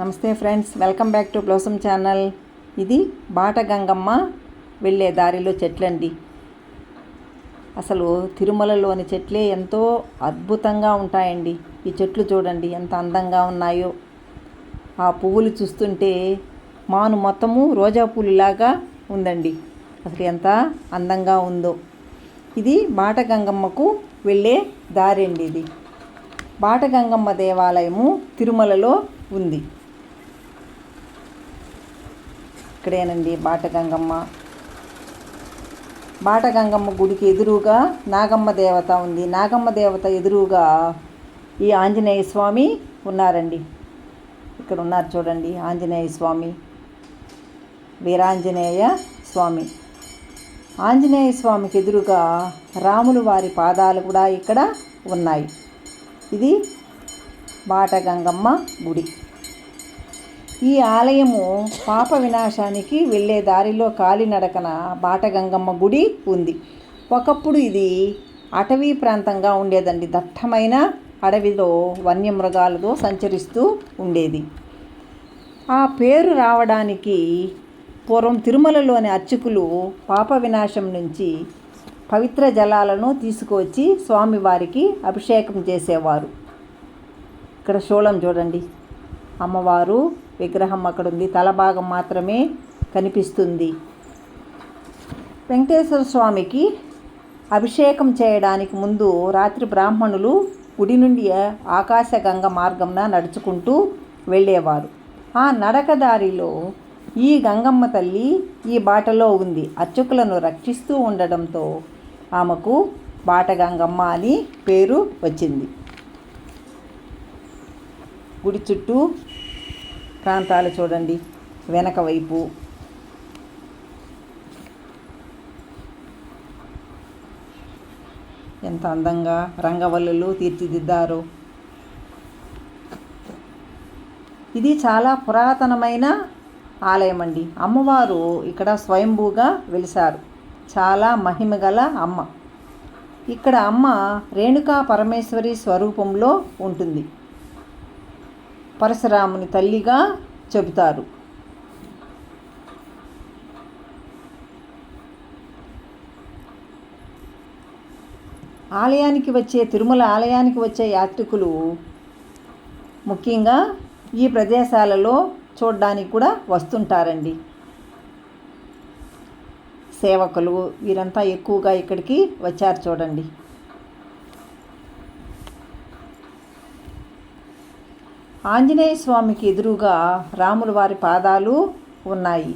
నమస్తే friends welcome back to Blossom channel. ఇది బాటగంగమ్మ వెళ్ళే దారిలో చెట్లండి. అసలు తిరుమలలోని చెట్లే ఎంతో అద్భుతంగా ఉంటాయండి. ఈ చెట్లు చూడండి ఎంత అందంగా ఉన్నాయో. ఆ పువ్వులు చూస్తుంటే మాను మొత్తము రోజా పూలులాగా ఉందండి. అసలు ఎంత అందంగా ఉందో. ఇది బాటగంగమ్మకు వెళ్ళే దారి అండి ఇది. బాటగంగమ్మ దేవాలయము తిరుమలలో ఉంది. ఇక్కడేనండి బాటగంగమ్మ. బాటగంగమ్మ గుడికి ఎదురుగా నాగమ్మ దేవత ఉంది. నాగమ్మ దేవత ఎదురుగా ఈ ఆంజనేయ స్వామి ఉన్నారండి. ఇక్కడ ఉన్నారు చూడండి ఆంజనేయ స్వామి వీరాంజనేయ స్వామి. ఆంజనేయ స్వామికి ఎదురుగా రాములు వారి పాదాలు కూడా ఇక్కడ ఉన్నాయి. ఇది బాటగంగమ్మ గుడి. ఈ ఆలయము పాప వినాశానికి వెళ్ళే దారిలో కాలినడకన బాటగంగమ్మ గుడి ఉంది. ఒకప్పుడు ఇది అటవీ ప్రాంతంగా ఉండేదండి. దట్టమైన అడవిలో వన్యమృగాలతో సంచరిస్తూ ఉండేది. ఆ పేరు రావడానికి పూర్వం తిరుమలలోని అర్చకులు పాప వినాశం నుంచి పవిత్ర జలాలను తీసుకువచ్చి స్వామివారికి అభిషేకం చేసేవారు. ఇక్కడ శూలం చూడండి. అమ్మవారు విగ్రహం అక్కడ ఉంది తలభాగం మాత్రమే కనిపిస్తుంది. వెంకటేశ్వర స్వామికి అభిషేకం చేయడానికి ముందు రాత్రి బ్రాహ్మణులు గుడి నుండి ఆకాశగంగ మార్గంన నడుచుకుంటూ వెళ్ళేవారు. ఆ నడకదారిలో ఈ గంగమ్మ తల్లి ఈ బాటలో ఉంది. అర్చకులను రక్షిస్తూ ఉండడంతో ఆమెకు బాట గంగమ్మ అని పేరు వచ్చింది. గుడి చుట్టూ ప్రాంతాలు చూడండి. వెనక వైపు. ఎంత అందంగా రంగవల్లులు తీర్చిదిద్దారు. ఇది చాలా పురాతనమైన ఆలయం అండి అమ్మవారు ఇక్కడ స్వయంభూగా వెలిశారు. చాలా మహిమగల అమ్మ. ఇక్కడ అమ్మ రేణుకా పరమేశ్వరి స్వరూపంలో ఉంటుంది. పరశురాముని తల్లిగా చెబుతారు. ఆలయానికి వచ్చే తిరుమల ఆలయానికి వచ్చే యాత్రికులు ముఖ్యంగా ఈ ప్రదేశాలలో చూడడానికి కూడా వస్తుంటారండి. సేవకులు వీరంతా ఎక్కువగా ఇక్కడికి వచ్చారు చూడండి. ఆంజనేయ స్వామికి ఎదురుగా రాముల వారి పాదాలు ఉన్నాయి.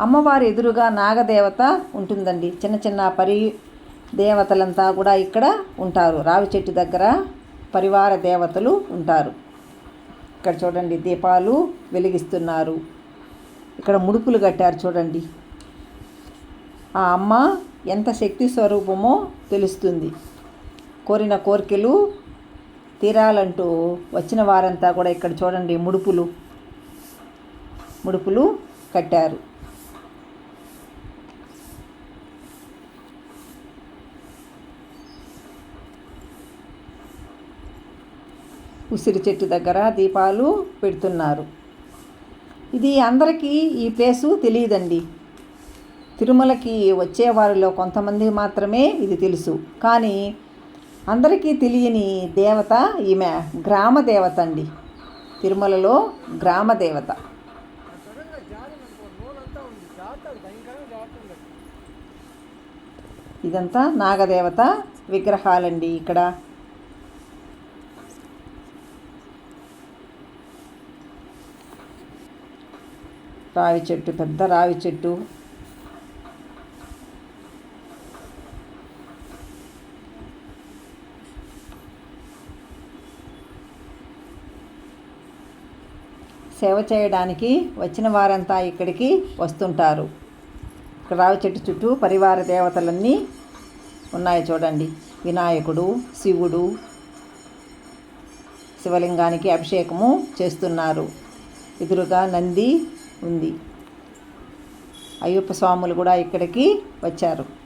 అమ్మవారి ఎదురుగా నాగదేవత ఉంటుందండి. చిన్న చిన్న పరి దేవతలంతా కూడా ఇక్కడ ఉంటారు. రావి చెట్టు దగ్గర పరివార దేవతలు ఉంటారు. ఇక్కడ చూడండి దీపాలు వెలిగిస్తున్నారు. ఇక్కడ ముడుపులు కట్టారు చూడండి. ఆ అమ్మ ఎంత శక్తి స్వరూపమో తెలుస్తుంది. కోరిన కోరికలు తీరాలంటూ వచ్చిన వారంతా కూడా ఇక్కడ చూడండి ముడుపులు. ముడుపులు కట్టారు. ఉసిరి చెట్టు దగ్గర దీపాలు పెడుతున్నారు. ఇది అందరికీ ఈ ప్లేసు తెలియదండి. తిరుమలకి వచ్చేవారిలో కొంతమంది మాత్రమే ఇది తెలుసు. కానీ అందరికీ తెలియని దేవత ఈమె గ్రామ దేవత అండి. తిరుమలలో గ్రామ దేవత. ఇదంతా నాగదేవత విగ్రహాలండి ఇక్కడ. రావి చెట్టు పెద్ద రావి చెట్టు. సేవ చేయడానికి వచ్చిన వారంతా ఇక్కడికి వస్తుంటారు. ఇక్కడ రావి చెట్టు చుట్టూ పరివార దేవతలన్నీ ఉన్నాయి చూడండి. వినాయకుడు శివుడు శివలింగానికి అభిషేకము చేస్తున్నారు. ఎదురుగా నంది ఉంది. అయ్యప్ప స్వాములు కూడా ఇక్కడికి వచ్చారు.